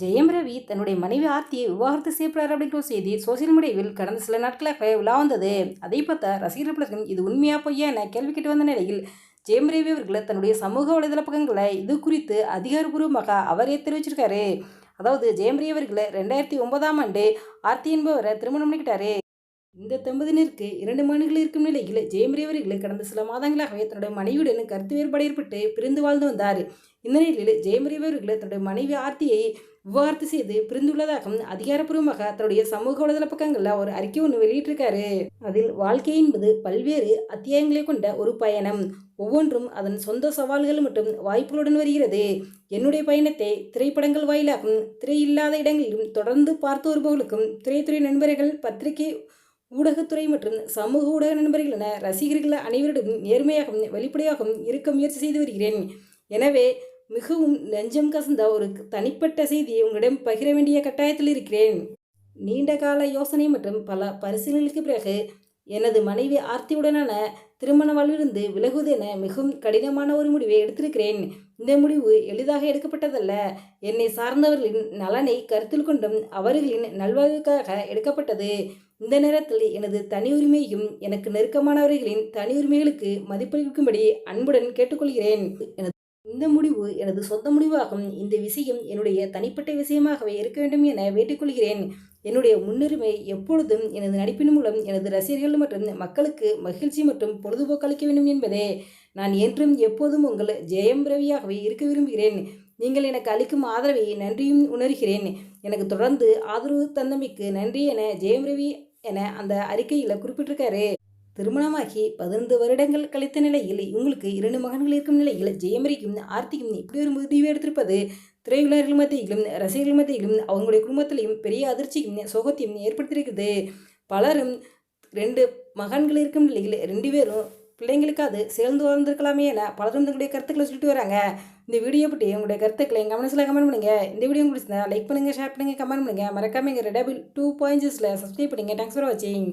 ஜெயம் ரவி தன்னுடைய மனைவி ஆர்த்தியை விவாகரத்து செய்யப்படுறார் அப்படிங்கிற ஒரு செய்தி சோசியல் மீடியாவில் கடந்த சில நாட்களாக உலா வந்தது. அதை பார்த்த ரசிகர்கள் பலரும் இது உண்மையா பொய்யா என கேள்வி கேட்டு வந்த நிலையில் ஜெயம் ரவி அவர்கள் தன்னுடைய சமூக வலைதள பக்கங்களை இது குறித்து அதிகாரப்பூர்வமாக அவரே தெரிவிச்சிருக்காரு. அதாவது ஜெயம் ரவி அவர்கள் ரெண்டாயிரத்தி ஒன்பதாம் ஆண்டு ஆர்த்தி என்பவரை திருமணம் பண்ணிக்கிட்டாரு. இந்த தம்பதியினருக்கு இரண்டு மனுகள் இருக்கும் நிலையில் ஜெயம் கடந்த சில மாதங்களாகவே தன்னுடைய மனைவியுடன் கருத்து வேறுபாடு ஏற்பட்டு பிரிந்து வாழ்ந்து வந்தார். இந்த நிலையில் ஜெயம் தன்னுடைய மனைவி ஆர்த்தியை விவாகரத்து செய்து பிரிந்துள்ளதாக அதிகாரப்பூர்வமாக தன்னுடைய சமூக வலைதள பக்கங்களில் ஒரு அறிக்கை ஒன்று வெளியிட்டிருக்காரு. அதில் வாழ்க்கை என்பது பல்வேறு அத்தியாயங்களை கொண்ட ஒரு பயணம். ஒவ்வொன்றும் அதன் சொந்த சவால்கள் மற்றும் வாய்ப்புகளுடன் வருகிறது. என்னுடைய பயணத்தை திரைப்படங்கள் வாயிலாகவும் திரை இல்லாத இடங்களிலும் தொடர்ந்து பார்த்து வருபவர்களுக்கும் திரைத்துறை நண்பர்கள் பத்திரிகை ஊடகத்துறை மற்றும் சமூக ஊடக நண்பர்கள் என ரசிகர்கள் அனைவரிடம் நேர்மையாகவும் வெளிப்படையாகவும் இருக்க முயற்சி செய்து வருகிறேன். எனவே மிகவும் நெஞ்சம் கசந்த ஒரு தனிப்பட்ட செய்தியை உங்களிடம் பகிர வேண்டிய கட்டாயத்தில் இருக்கிறேன். நீண்ட கால யோசனை மற்றும் பல பரிசீலனைக்கு பிறகு எனது மனைவி ஆர்த்தியுடனான திருமண வாழ்விலிருந்து விலகுவது என மிகவும் கடினமான ஒரு முடிவை எடுத்திருக்கிறேன். இந்த முடிவு எளிதாக எடுக்கப்பட்டதல்ல. என்னை சார்ந்தவர்களின் நலனை கருத்தில் கொண்டும் அவர்களின் நல்வாழ்வுக்காக எடுக்கப்பட்டது. இந்த நேரத்தில் எனது தனி உரிமையும் எனக்கு நெருக்கமானவர்களின் தனி உரிமைகளுக்கு மதிப்பளிக்கும்படி அன்புடன் கேட்டுக்கொள்கிறேன். எனது இந்த முடிவு எனது சொந்த முடிவாகும். இந்த விஷயம் என்னுடைய தனிப்பட்ட விஷயமாகவே இருக்க வேண்டும் என வேண்டிக்கொள்கிறேன் என்னுடைய முன்னுரிமை எப்பொழுதும் எனது நடிப்பின் மூலம் எனது ரசிகர்கள் மற்றும் மக்களுக்கு மகிழ்ச்சி மற்றும் பொழுதுபோக்கு அளிக்க வேண்டும் என்பதே. நான் என்றும் எப்போதும் உங்கள் ஜெயம் ரவியாகவே இருக்க விரும்புகிறேன். நீங்கள் எனக்கு அளிக்கும் ஆதரவை நன்றியும் உணர்கிறேன். எனக்கு தொடர்ந்து ஆதரவு தந்தமைக்கு நன்றி என ஜெயம் ரவி என அந்த அறிக்கையில் குறிப்பிட்டிருக்காரு. திருமணமாகி பதினைந்து வருடங்கள் கழித்த நிலையில் இவங்களுக்கு இரண்டு மகன்கள் இருக்கும் நிலையில் ஜெயமரிக்கும் ஆர்த்திக்கும் இப்படி ஒரு முடிவு எடுத்திருப்பது திரையுலகர்கள் மத்தியிலும் ரசிகர்கள் மத்தியிலும் அவங்களுடைய குடும்பத்திலையும் பெரிய அதிர்ச்சியும் சோகத்தையும் ஏற்படுத்தியிருக்குது பலரும் ரெண்டு மகன்கள் இருக்கும் நிலையில் ரெண்டு பேரும் பிள்ளைங்களுக்காவது சேர்ந்து வந்திருக்கலாமே என பலரும் தங்களுடைய கருத்துக்களை சொல்லிட்டு வராங்க. இந்த வீடியோ பற்றி உங்களுடைய கருத்துக்களை எங்கள் கமெண்ட்ஸில் கமெண்ட் பண்ணுங்கள் இந்த வீடியோ உங்களுக்கு லைக் பண்ணுங்கள் ஷேர் பண்ணுங்கள் கமெண்ட் பண்ணுங்கள் மறக்காமல் எங்கள் ரெடபிள் டூ பாயிண்ட்ஸில் சப்ஸ்கிரைப் பண்ணுங்கள் தேங்க்ஸ் ஃபார் வாட்சிங்